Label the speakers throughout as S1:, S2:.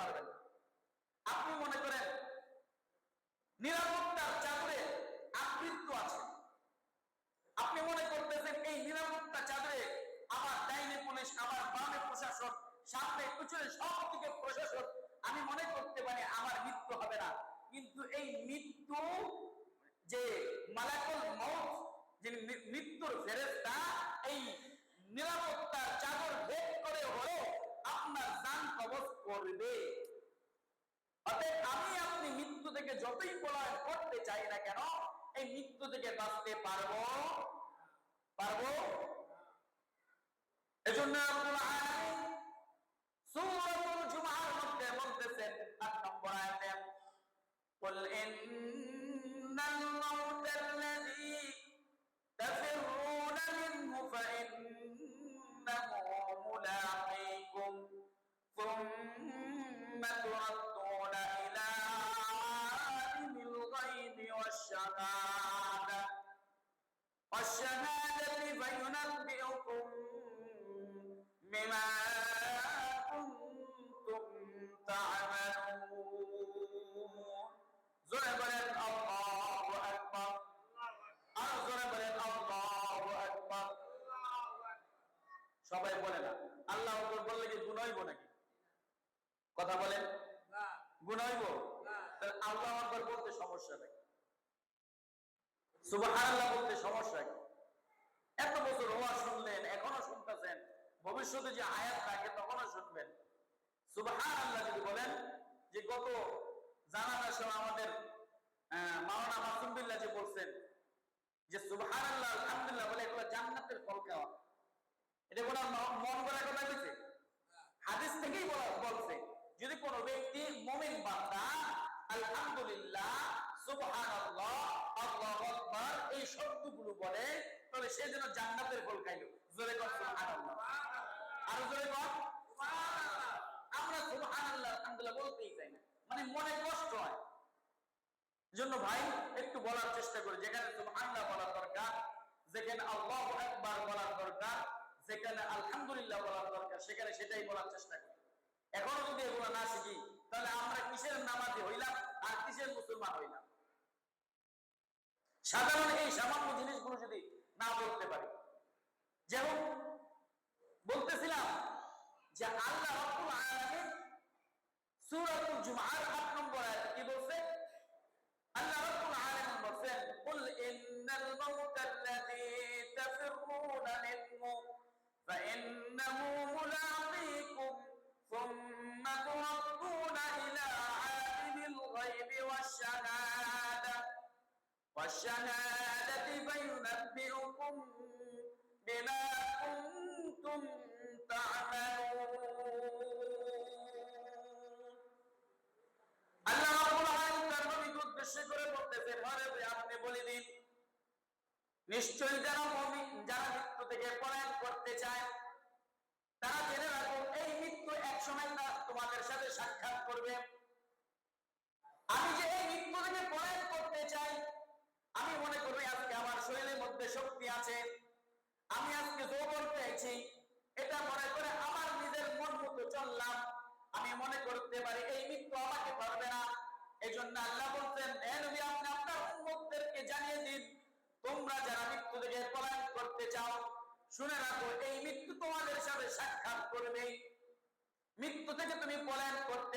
S1: পারবেন আপনি মনে করেন নিরাপত্তার চাদরে আবৃত্ত আছে আপনি মনে করতেছেন এই নিরাপত্তা চাদরে আমার ডাইনে পুলিশ আমার বামে প্রশাসন, সামনে পিছনে সব প্রশাসন। আমি মনে করতে পারি আমার মৃত্যু হবে না। কিন্তু এই মৃত্যু যে মালাকুল মউত যে মি- মৃত্যুর ফেরেশতা, এই নিরাপত্তার চাদর ভেদ করে হলেও আপনার জান কবজ করবে। অতএব আমি আপনি মৃত্যু থেকে যতই পলায়ন করতে চাই না কেন এই মৃত্যু থেকে বাঁচতে পারবো পারবো এজন্য আব্দুল আলামিন সূরাতুল জুমার মধ্যে বলতেছেন 8 নম্বর আয়াতে قل إن والشهادة فينبئكم بما كنتم تعملون زرع بلد الله أكبر আর জোরে বলেন আল্লাহু আকবার সবাই বলে না আল্লাহ আকবার বললে কি গুণ হইব নাকি কথা বলেন গুণ হইব তাহলে আল্লাহ আকবার বলতে সমস্যা নাই ভবিষ্যতে যে আয়াত থাকে তখনও শুনবেন। যদি বলেন যে গত আমাদের যে বলছেন, যে বলে এগুলো জান্নাতের ফল খাওয়া। মন হাদিস থেকেই যদি কোনো ব্যক্তি মুমিন বান্দা, আলহামদুলিল্লাহ এই শব্দগুলো বলে তবে সে যেন জান্নাতের ফল খাইলো। জোরে কর জোরে কর। আমরা আলহামদুলিল্লাহ বলতেই চাই না। মানে মনে কষ্ট হয়। জন্য ভাই, একটু বলার চেষ্টা করি। যেখানে সুবহানাল্লাহ দরকার, যেখানে আল্লাহু আকবার দরকার, যেখানে আলহামদুলিল্লাহ দরকার, সেখানে সেটাই বলার চেষ্টা করি। এখনও যদি এগুলো না শিখি, তাহলে আমরা কিসের নামাজি হইলাম আর কিসের মুসলমান হইলাম? সাধারণ এই সামান্য জিনিসগুলো যদি না বলতে পারি। যেমন বলতেছিলাম যে আল্লাহ রাব্বুল আলামিন সূরাতুল জুমআর 8 নম্বর আয়াতে কি বলছে? والشهادة فينبئكم بما كنتم تعملون আল্লাহ রাব্বুল আলামিন তার নবীকে উদ্দেশ্য করে বলতেছেন আরে ভাই আপনি বলে দিন নিশ্চয়ই যারা মুমিন যারা মৃত্যু থেকে পলায়ন করতে চায় তারা জেনে রাখো এই মৃত্যু এক সময় না তোমাদের সাথে সাক্ষাৎ করবে আমি যে এই মৃত্যু থেকে পলায়ন করতে চাই আমি মনে করি আজকে আমার শরীরের মধ্যে শক্তি আছে। আমি আজকে যৌবন পেয়েছি এটা মনে করে আমার নিজের মন মতো চললাম। আমি মনে করতে পারি এই মৃত্যু আমাকে পারবে না। এই জন্য আল্লাহ বলছেন আপনি আপনার জানিয়ে দিন। তোমরা যারা মৃত্যু থেকে পলায়ন করতে চাও, শুনে রাখো, এই মৃত্যু তোমাদের সাথে সাক্ষাৎ করবে মৃত্যু থেকে তুমি পলায়ন করতে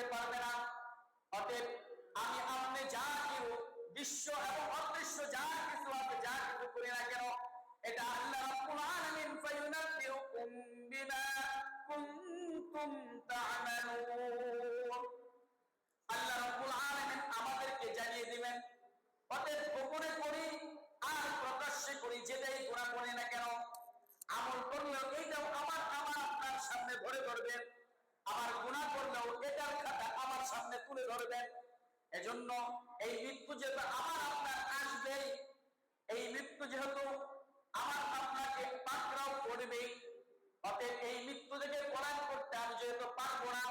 S1: অতএব গোপনে করি আর প্রকাশ্যে করি, যেটাই গোনা করি না কেন? আমল করলেও এইটাও আমার আমার আপনার সামনে ধরে ধরবেন আমার গুনাহ করলেও এটার খাতা আমার সামনে তুলে ধরবেন এজন্য এই মৃত্যু যেহেতু আমার আপনার আসবেই, এই মৃত্যু যেহেতু আমার আপনাকে পাকড়াও করবেই, অতএব এই মৃত্যু থেকে পলায়ন করতে আমি যেহেতু পারব না